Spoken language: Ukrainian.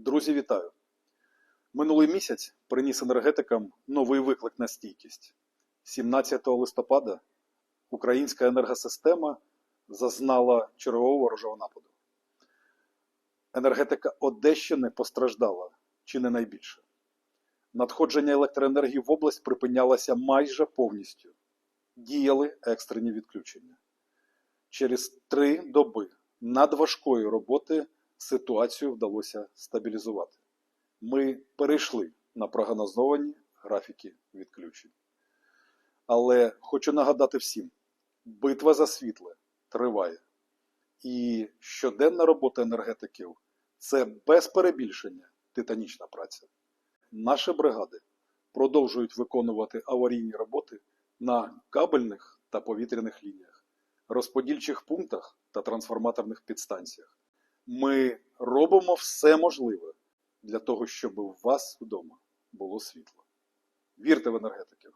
Друзі, вітаю! Минулий місяць приніс енергетикам новий виклик на стійкість. 17 листопада українська енергосистема зазнала чергового ворожого нападу. Енергетика Одещини постраждала чи не найбільше. Надходження електроенергії в область припинялося майже повністю. Діяли екстрені відключення. Через три доби надважкої роботи ситуацію вдалося стабілізувати. Ми перейшли на прогнозовані графіки відключень. Але хочу нагадати всім: битва за світле триває. І щоденна робота енергетиків це без перебільшення титанічна праця. Наші бригади продовжують виконувати аварійні роботи на кабельних та повітряних лініях, розподільчих пунктах та трансформаторних підстанціях. Ми робимо все можливе для того, щоб у вас вдома було світло. Вірте в енергетиків!